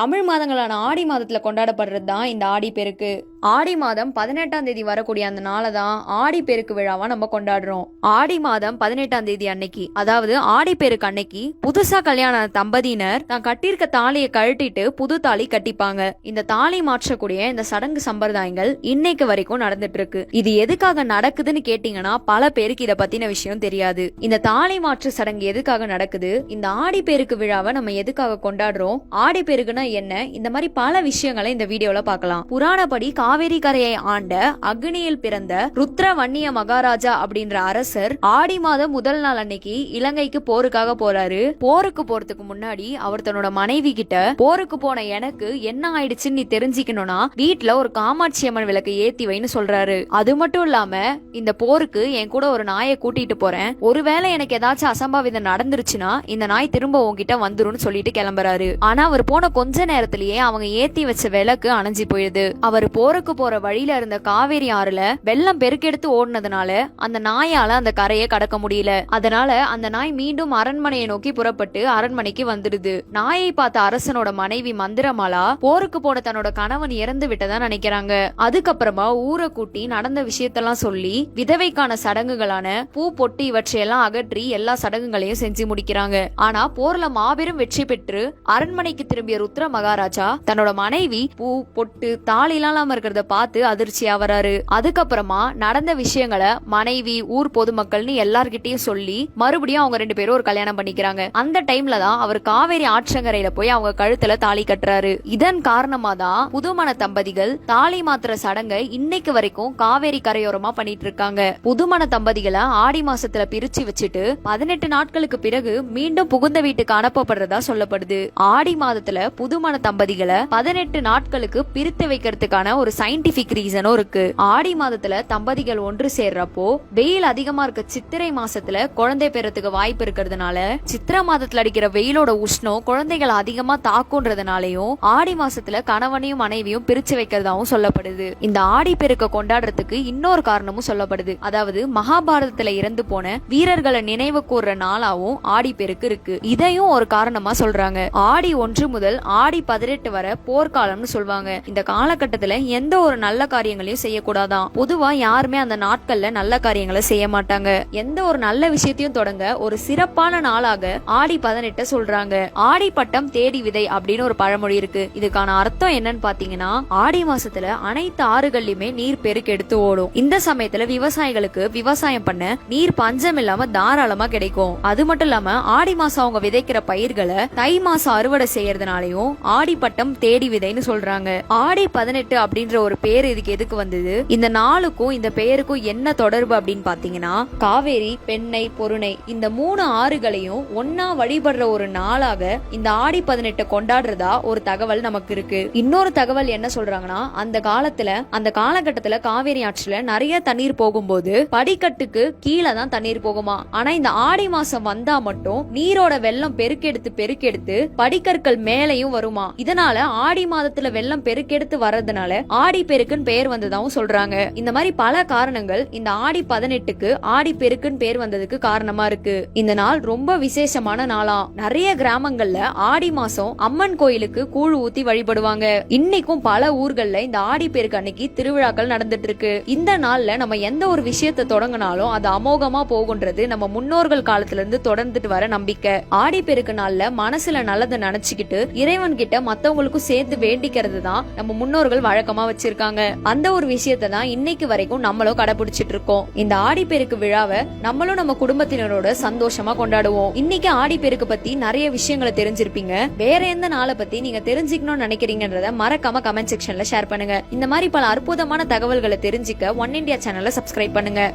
தமிழ் மாதங்களான ஆடி மாதத்தில் கொண்டாடப்படுறது தான் இந்த ஆடி பெருக்கு. ஆடி மாதம் பதினெட்டாம் தேதி வரக்கூடிய அந்த நாளை தான் ஆடி பெருக்கு விழாவா நம்ம கொண்டாடுறோம். ஆடி மாதம் பதினெட்டாம் தேதி அன்னைக்கு அதாவது ஆடி பெருக்கு அன்னைக்கு புதுசா கல்யாண தம்பதியினர் தான் கட்டியிருக்க தாலியை கழட்டிட்டு புது தாலி கட்டிப்பாங்க. இந்த தாலி மாற்றக்கூடிய இந்த சடங்கு சம்பிரதாயங்கள் இன்னைக்கு வரைக்கும் நடந்துட்டு இருக்கு இது எதுக்காக நடக்குதுன்னு கேட்டீங்கன்னா பல பேருக்கு இதை பத்தின விஷயம் தெரியாது. இந்த தாலி மாற்று சடங்கு எதுக்காக நடக்குது? இந்த ஆடி பெருக்கு விழாவை நம்ம எதுக்காக கொண்டாடுறோம்? ஆடி பெருக்குன்னா என்ன? இந்த மாதிரி பல விஷயங்களை இந்த வீடியோல பார்க்கலாம். புராணப்படி காவேரி கரையை ஆண்ட அக்னியில் பிறந்த ருத்ர வன்னிய மகாராஜா அப்படின்ற அரசர் ஆடி மாதம் முதல் நாள் அன்னைக்கு இலங்கைக்கு போருக்காக போறாரு. போருக்கு போறதுக்கு முன்னாடி அவர் தன்னோட மனைவி கிட்ட போருக்கு போன எனக்கு என்ன ஆயிடுச்சுன்னு நீ தெரிஞ்சுக்கணும்னா வீட்டுல ஒரு காமாட்சி அம்மன் விளக்கு ஏத்தி வைன்னு சொல்றாரு. அது மட்டும் இல்லாம இந்த போருக்கு என் கூட ஒரு நாயை கூட்டிட்டு போறேன். ஒருவேளை எனக்கு ஏதாச்சும் அசம்பாவிதம் நடந்துருச்சுன்னா இந்த நாய் திரும்ப உன்கிட்ட வந்துரும்னு சொல்லிட்டு கிளம்புறாரு. ஆனா அவர் போன கொஞ்ச நேரத்திலேயே அவங்க ஏத்தி வச்ச விளக்கு அணைஞ்சி போயிடுது. அவர் போருக்கு போற வழியில இருந்த காவேரி ஆறுல வெள்ளம் பெருக்கெடுத்து ஓடுனதுனால அந்த நாயால அந்த கரையை கடக்க முடியல. அதனால அந்த நாய் மீண்டும் அரண்மனையை நோக்கி புறப்பட்டு அரண்மனைக்கு வந்துடுது. நாயை பார்த்த அரசனோட மனைவி மந்திரமாலா போருக்கு போன தன்னோட கணவன் இறந்து விட்டதா நினைக்கிறாங்க. அதுக்கப்புறமா ஊரை கூட்டி நடந்த விஷயத்தெல்லாம் சொல்லி விதவைக்கான சடங்குகளான பூ பொட்டு இவற்றையெல்லாம் அகற்றி எல்லா சடங்குகளையும் செஞ்சு முடிக்கிறாங்க. ஆனா போர்ல மாபெரும் வெற்றி பெற்று அரண்மனைக்கு திரும்பிய ருத்ர மகாராஜா தன்னோட மனைவி பூ பொட்டு தாலி இல்லாம இருக்கிறத பார்த்து அதிர்ச்சி ஆவறாரு அதுக்கப்புறமா நடந்த விஷயங்களை மனைவி ஊர் பொதுமக்கள்னு எல்லார்கிட்டயும் சொல்லி மறுபடியும் அவங்க ரெண்டு பேரும் ஒரு கல்யாணம் பண்ணிக்கிறாங்க. அந்த டைம்ல தான் அவர் காவேரி ஆற்றங்கரையில போய் அவங்க கழுத்துல தாலி கட்டுறாரு. இதன் காரணமா தான் புதுமண தம்பதிகள் தாலி மாத்திர சடங்கை இன்னைக்கு வரைக்கும் காவேரி கரையோரமா பண்ணிட்டு இருக்காங்க. புதுமண தம்பதிகளை ஆடி மாசத்துல பிரிச்சு வச்சுட்டு பதினெட்டு நாட்களுக்கு பிறகு மீண்டும் புகுந்த வீட்டுக்கு அனுப்பப்படுறதா சொல்லப்படுது. ஆடி மாதத்துல புதுமண தம்பதிகளை பதினெட்டு நாட்களுக்கு பிரித்து வைக்கிறதுக்கான ஒரு சயின்டிபிக் ரீசனும் இருக்கு. ஆடி மாதத்துல தம்பதிகள் ஒன்று சேர்றப்போ வெயில் அதிகமா இருக்க சித்திரை மாசத்துல குழந்தை பெறத்துக்கு வாய்ப்பு இருக்கிறதுனால சித்திரை மாதத்துல அடிக்கிற வெயிலோட உஷ்ணம் குழந்தைகள் அதிகமா தாக்குன்றதுனாலயும் ஆடி மாசத்துல கணவனையும் மனைவியும் பிரிச்சு வைக்கிறதாவும் சொல்லப்படுது. இந்த ஆடி பெருக்க கொண்டாடுறதுக்கு இன்னொரு காரணமும் சொல்லப்படுது. அதாவது மகாபாரதத்துல இறந்து போன வீரர்களை நினைவு கூர்ற நாளாவும் ஆடி பெருக்கு இருக்கு. இதையும் ஒரு காரணமா சொல்றாங்க. ஆடி ஒன்று முதல் ஆடி பதினெட்டு வரை போர்க்காலம்னு சொல்லுவாங்க இந்த காலகட்டத்துல எந்த ஒரு நல்ல காரியங்களையும் செய்யக்கூடாதான். பொதுவா யாருமே அந்த நாட்கள்ல நல்ல காரியங்களை செய்ய மாட்டாங்க. எந்த ஒரு நல்ல விஷயத்தையும் தொடங்க ஒரு சிறப்பான நாளாக ஆடி பதினெட்ட சொல்றாங்க. ஆடி பட்டம் தேடி விதை அப்படின்னு ஒரு பழமொழி இருக்கு. இதுக்கான அர்த்தம் என்னன்னு பாத்தீங்கன்னா ஆடி மாசத்துல அனைத்து ஆறுகள்லயுமே நீர் பெருக்கெடுத்து ஓடும். இந்த சமயத்துல விவசாயிகளுக்கு விவசாயம் பண்ண நீர் பஞ்சம் இல்லாம தாராளமா கிடைக்கும். அது மட்டும் இல்லாம ஆடி மாசம் அவங்க விதைக்கிற பயிர்களை தை மாசம் அறுவடை செய்யறதுனாலயும் ஆடி பட்டம் தேடி விதைன்னு சொல்றாங்க. ஆடி பதினெட்டு அப்படின்ற ஒரு பேர் இதுக்கு எதுக்கு வந்தது? இந்த நாளுக்கும் இந்த பெயருக்கும் என்ன தொடர்பு அப்படின்னு பாத்தீங்கன்னா காவேரி பெண்ணை பொருணை இந்த மூணு ஆறுகளையும் ஒன்னா வழிபடுற ஒரு நாளாக இந்த ஆடி பதினெட்டு கொண்டாடுறதா ஒரு தகவல் நமக்கு இருக்கு. இன்னொரு தகவல் என்ன சொல்றாங்கன்னா அந்த காலத்துல அந்த காலகட்டத்துல காவேரி ஆற்றுல நிறைய தண்ணீர் போகும்போது படிக்கட்டுக்கு கீழே தான் தண்ணீர் போகுமா? ஆனா இந்த ஆடி மாசம் வந்தா மட்டும் நீரோட வெள்ளம் பெருக்கெடுத்து பெருக்கெடுத்து படிக்கற்கள் மேலையும் வருமா? இதனால ஆடி மாதத்துல வெள்ளம் பெருக்கெடுத்து வர்றதுனால ஆடி பெருக்குன்னு பெயர் வந்ததாகவும் சொல்றாங்க. இந்த மாதிரி பல காரணங்கள் இந்த ஆடி பதினெட்டுக்கு ஆடி பெருக்குன்னு பேர் வந்ததுக்கு காரணமா இருக்கு. இந்த நாள் ரொம்ப விசேஷமான நாளா. நிறைய கிராமங்கள்ல ஆடி மாசம் அம்மன் கோயிலுக்கு கூழ் ஊத்தி வழிபடுவாங்க. இன்னைக்கும் பல ஊர்கள்ல இந்த ஆடி பெருக்கு அன்னைக்கு திருவிழாக்கள் நடந்துட்டு இருக்கு. இந்த நாள்ல நம்ம எந்த ஒரு விஷயத்தை தொடங்கினாலும் அது அமோகமா போகுன்றது நம்ம முன்னோர்கள் காலத்துல இருந்து தொடர்ந்துட்டு வர நம்பிக்கை. ஆடி பெருக்கு நாள்ல மனசுல நல்லதை நினைச்சுக்கிட்டு இறைவன் கிட்ட மத்தவங்களுக்கும் சேர்த்து வேண்டிக்கிறது தான் நம்ம முன்னோர்கள் வழக்கமா வச்சிருக்காங்க. அந்த ஒரு விஷயத்தை தான் இன்னைக்கு வரைக்கும் நம்மளும் கடைபிடிச்சிட்டு இருக்கோம். இந்த ஆடிப்பெருக்கு விழாவை நம்மளும் நம்ம குடும்பத்தினரோட சந்தோஷமா கொண்டாடுவோம். இன்னைக்கு ஆடிப்பெருக்கு பத்தி நிறைய விஷயங்களை தெரிஞ்சிருப்பீங்க. வேற எந்த நாளை பத்தி நீங்க தெரிஞ்சுக்கணும்னு நினைக்கிறீங்கன்றத மறக்காம கமெண்ட் செக்ஷன்ல ஷேர் பண்ணுங்க. இந்த மாதிரி பல அற்புதமான தகவல்களை தெரிஞ்சுக்க ஒன் இந்தியா சேனலை சப்ஸ்கிரைப் பண்ணுங்க.